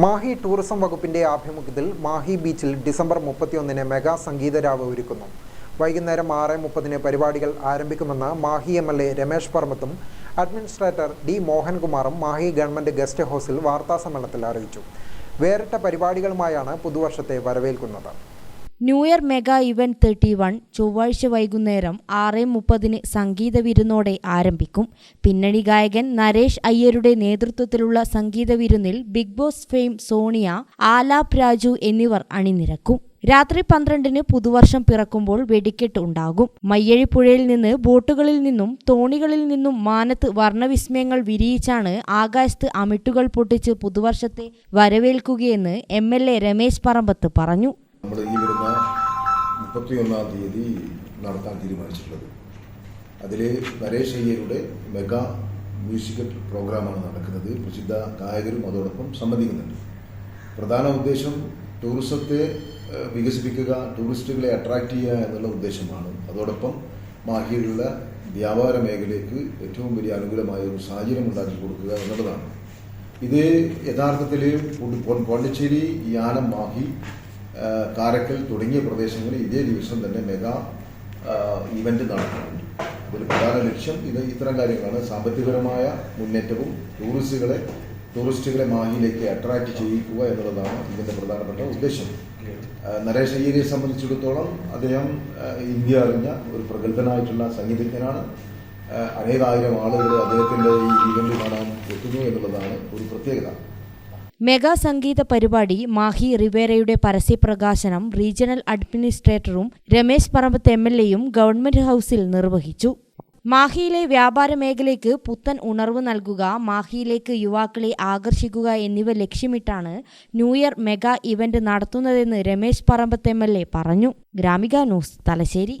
Mahe tourism വകുപ്പിന്റെ ആഭിമുഖ്യത്തിൽ മാഹി ബീച്ചിൽ ഡിസംബർ മുപ്പത്തിയൊന്നിന് മെഗാ സംഗീതരാവ് ഒരുക്കുന്നു. വൈകുന്നേരം ആറ് മുപ്പതിന് പരിപാടികൾ ആരംഭിക്കുമെന്ന് Mahe M L A Ramesh പർമത്തും administrator D മോഹൻകുമാറും മാഹി ഗവൺമെന്റ് ഗസ്റ്റ് ഹൗസിൽ വാർത്താസമ്മേളനത്തിൽ അറിയിച്ചു. വേറിട്ട പരിപാടികളുമായാണ് പുതുവർഷത്തെ വരവേൽക്കുന്നത്. New year mega event thirty one ചൊവ്വാഴ്ച വൈകുന്നേരം ആറ് മുപ്പതിന് സംഗീത വിരുന്നോടെ ആരംഭിക്കും. പിന്നണി ഗായകൻ നരേഷ് അയ്യരുടെ നേതൃത്വത്തിലുള്ള സംഗീത വിരുന്നിൽ Bigg Boss fame Sonia Alap Raju എന്നിവർ അണിനിരക്കും. രാത്രി പന്ത്രണ്ടിന് പുതുവർഷം പിറക്കുമ്പോൾ വെടിക്കെട്ട് ഉണ്ടാകും. മയ്യഴിപ്പുഴയിൽ നിന്ന് ബോട്ടുകളിൽ നിന്നും തോണികളിൽ നിന്നും മാനത്ത് വർണവിസ്മയങ്ങൾ വിരിയിച്ചാണ് ആകാശത്ത് അമിട്ടുകൾ പൊട്ടിച്ച് പുതുവർഷത്തെ വരവേൽക്കുകയെന്ന് M L A Ramesh Parambath പറഞ്ഞു. മുപ്പത്തിയൊന്നാം തീയതി നടത്താൻ തീരുമാനിച്ചിട്ടുള്ളത്. അതിൽ നരേഷ് അയ്യരുടെ മെഗാ മ്യൂസിക്കൽ പ്രോഗ്രാമാണ് നടക്കുന്നത്. പ്രസിദ്ധ ഗായകരും അതോടൊപ്പം സംബന്ധിക്കുന്നുണ്ട്. പ്രധാന ഉദ്ദേശം ടൂറിസത്തെ വികസിപ്പിക്കുക ടൂറിസ്റ്റുകളെ അട്രാക്റ്റ് ചെയ്യുക എന്നുള്ള ഉദ്ദേശമാണ്. അതോടൊപ്പം മാഹിയിലുള്ള വ്യാപാര മേഖലയ്ക്ക് ഏറ്റവും വലിയ അനുകൂലമായ ഒരു സാഹചര്യം ഉണ്ടാക്കി കൊടുക്കുക എന്നുള്ളതാണ്. ഇത് യഥാർത്ഥത്തിൽ പോണ്ടിച്ചേരി യാനം മാഹി കാരക്കൽ തുടങ്ങിയ പ്രദേശങ്ങളിൽ ഇതേ ദിവസം തന്നെ മെഗാ ഇവന്റ് നടക്കുന്നുണ്ട്. അതിൽ പ്രധാന ലക്ഷ്യം ഇത് ഇത്തരം കാര്യങ്ങളാണ്. സാമ്പത്തികപരമായ മുന്നേറ്റവും ടൂറിസ്റ്റുകളെ ടൂറിസ്റ്റുകളെ മാഹിയിലേക്ക് അട്രാക്റ്റ് ചെയ്യിക്കുക എന്നുള്ളതാണ് ഇതിന്റെ പ്രധാനപ്പെട്ട ഉദ്ദേശം. നരേഷ് അയ്യരെ സംബന്ധിച്ചിടത്തോളം അദ്ദേഹം ഇന്ത്യ അറിഞ്ഞ ഒരു പ്രഗത്ഭനായിട്ടുള്ള സംഗീതജ്ഞനാണ്. അനേകായിരം ആളുകൾ അദ്ദേഹത്തിന്റെ ഈ ഇവന്റ് കാണാൻ എത്തുന്നു എന്നുള്ളതാണ് ഒരു പ്രത്യേകത. മെഗാ സംഗീത പരിപാടി മാഹി റിവേരയുടെ പരസ്യപ്രകാശനം റീജിയണൽ അഡ്മിനിസ്ട്രേറ്ററും രമേശ് പറമ്പത്ത് എം എൽ എയും ഗവൺമെന്റ് ഹൌസിൽ നിർവഹിച്ചു. മാഹിയിലെ വ്യാപാര മേഖലയ്ക്ക് പുത്തൻ ഉണർവ് നൽകുക മാഹിയിലേക്ക് യുവാക്കളെ ആകർഷിക്കുക എന്നിവ ലക്ഷ്യമിട്ടാണ് ന്യൂ ഇയർ മെഗാ ഇവന്റ് നടത്തുന്നതെന്ന് Ramesh Parambath M L A പറഞ്ഞു. ഗ്രാമിക ന്യൂസ് തലശ്ശേരി.